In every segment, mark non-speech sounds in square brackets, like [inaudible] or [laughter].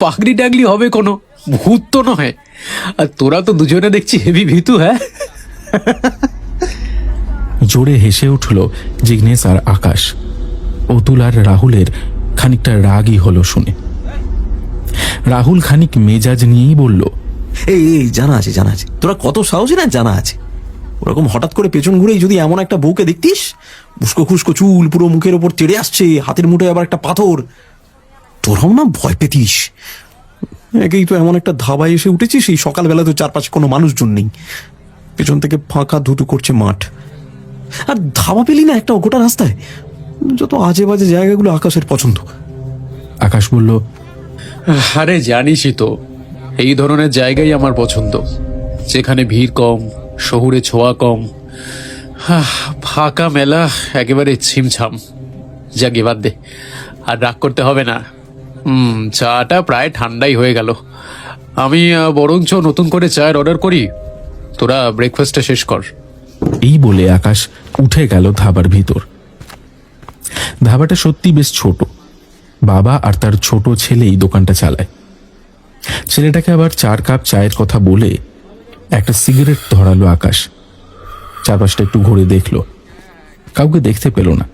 পাগড়ি টাগলি হবে কোনো? ভূত তো নয়। আর তোরা তো দুজনে দেখছি হেভি ভীতু হ্যাঁ? জোরে হেসে উঠল জিগ্নেশ আর আকাশ। অতুল আর রাহুলের খানিকটা রাগই হলো শুনে। রাহুল খানিক মেজাজ নিয়েই বলল এই এই জানা আছে জানা আছে। তোরা কত সাহসী না জানা আছে? ওরকম হঠাৎ করে পেছন ঘুরেই যদি এমন একটা বউকে দেখতিস উস্কো খুস্কো চুল পুরো মুখের ওপর চেড়ে আসছে হাতের মুঠোয় আবার একটা পাথর তোরাও না ভয় পেতিস? একেই তো এমন একটা ধাবায় এসে উঠেছিস এই সকালবেলা তো চারপাশে কোনো মানুষজন নেই। পেছন থেকে ফাঁকা ধুটু করছে মাঠ। আর ধাবা পেলি না একটা গোটা রাস্তায়? যত আজে বাজে জায়গাগুলো আকাশের পছন্দ। আকাশ বলল আরে জানিসই তো এই ধরনের জায়গাই আমার পছন্দ। যেখানে ভিড় কম শহুরে ছোঁয়া কম। ফাঁকা মেলা একেবারে ছিমছাম। যা বাদ দে। আর রাগ করতে হবে না। হুম, চাটা প্রায় ঠান্ডাই হয়ে গেল। আমি বরঞ্চ নতুন করে চায়ের অর্ডার করি। তোরা ব্রেকফাস্টটা শেষ কর। এই বলে আকাশ উঠে গেল ধাবার ভিতর। ধাবাটা সত্যি বেশ ছোট। বাবা আর তার ছোট ছেলেই দোকানটা চালায়। ছেলেটাকে আবার চার কাপ চায়ের কথা বলে একটা সিগারেট ধরালো আকাশ। চারপাশটা একটু ঘুরে দেখল। কাউকে দেখতে পেল না।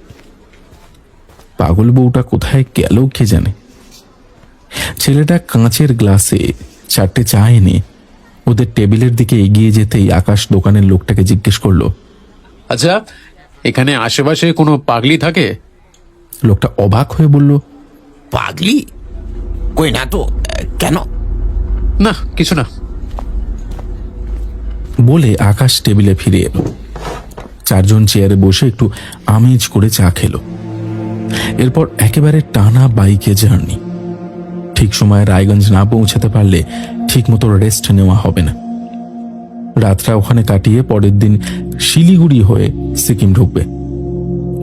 পাগল বউটা কোথায় গেল কে জানে। ছেলেটা কাঁচের গ্লাসে চারটে চা এনে ওদের টেবিলের দিকে এগিয়ে যেতেই আকাশ দোকানের লোকটাকে জিজ্ঞেস করল আচ্ছা এখানে আশেপাশে কোনো পাগলি থাকে? লোকটা অবাক হয়ে বলল পাগলি? কই না তো কেন? না কিছু না। বলে আকাশ টেবিলে ফিরে এলো। চারজন চেয়ারে বসে একটু আমেজ করে চা খেলো। এরপর একেবারে টানা বাইকে জার্নি। ঠিক সময়ে রায়গঞ্জ না পৌঁছাতে পারলে ঠিক মতো রেস্ট নেওয়া হবে না। রাতটা ওখানে কাটিয়ে পরের দিন শিলিগুড়ি হয়ে সিকিম ঢুকবে।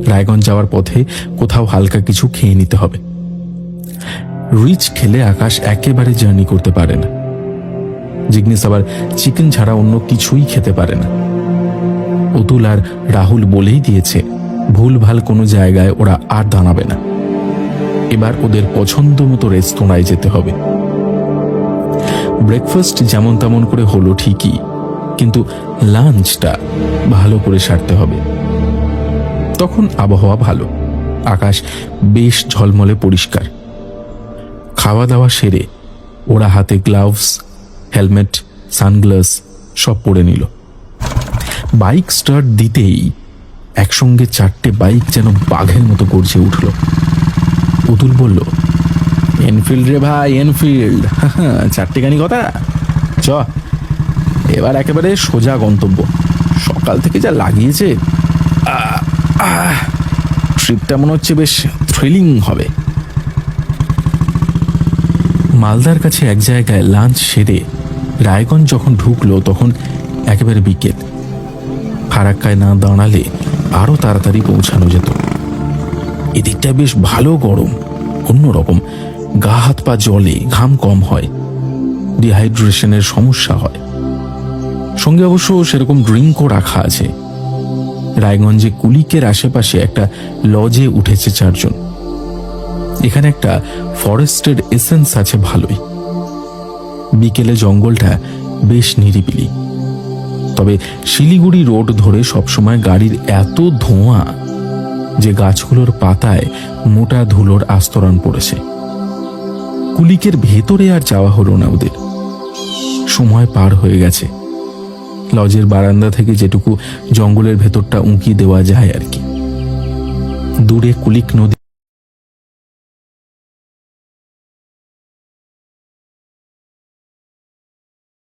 রায়গঞ্জ যাওয়ার পথে কোথাও হালকা কিছু খেয়ে নিতে হবে। রিচ খেলে আকাশ একেবারে জার্নি করতে পারে না। জিগ্নেস আবার চিকেন ছাড়া অন্য কিছুই খেতে পারে না। অতুল আর রাহুল বলেই দিয়েছে ভুল ভালো কোনো জায়গায় ওরা আর দাঁড়াবে না। এবার ওদের পছন্দ মতো রেস্তোরাঁয় যেতে হবে। ব্রেকফাস্ট যেমন তেমন করে হলো ঠিকই, কিন্তু লাঞ্চটা ভালো করে সারতে হবে। তখন আবহাওয়া ভালো, আকাশ বেশ ঝলমলে পরিষ্কার। খাওয়া দাওয়া সেরে ওরা হাতে গ্লাভস, হেলমেট, সানগ্লাস সব পরে নিল। বাইক স্টার্ট দিতেই একসঙ্গে চারটে বাইক যেন বাঘের মতো গর্জে উঠল। অতুল বলল এনফিল্ড রে ভাই এনফিল্ড [laughs] চারটে গানি কথা। চ। এবার একেবারে সোজা গন্তব্য। সকাল থেকে যা লাগিয়েছে ট্রিপটা মনে হচ্ছে বেশ থ্রিলিং হবে। মালদার কাছে এক জায়গায় লাঞ্চ সেরে রায়গঞ্জ যখন ঢুকলো, তখন একেবারে বিকেল। ফারাক্কায় না দাঁড়ালে আরও তাড়াতাড়ি পৌঁছানো যেত। এদিকটা বেশ ভালো গরম, অন্যরকম। গা হাত পা জলে, ঘাম কম হয় ডিহাইড্রেশনের সমস্যা হয়। সঙ্গে অবশ্য সেরকম ড্রিঙ্কও রাখা আছে। রায়গঞ্জে কুলিকের আশেপাশে একটা লজে উঠেছে চারজন। এখানে একটা ফরেস্টের এসেন্স আছে ভালোই। বিকেলে জঙ্গলটা বেশ নিরিবিলি। তবে শিলিগুড়ি রোড ধরে সবসময় গাড়ির এত ধোঁয়া। যে গাছগুলোর পাতায় মোটা ধুলোর আস্তরণ পড়েছে। কুলিকের ভেতরে আর যাওয়া হলো না ওদের। সময় পার হয়ে গেছে। লজের বারান্দা থেকে যেটুকু জঙ্গলের ভেতরটা উঁকি দেওয়া যায় আর কি। দূরে কুলিক নদী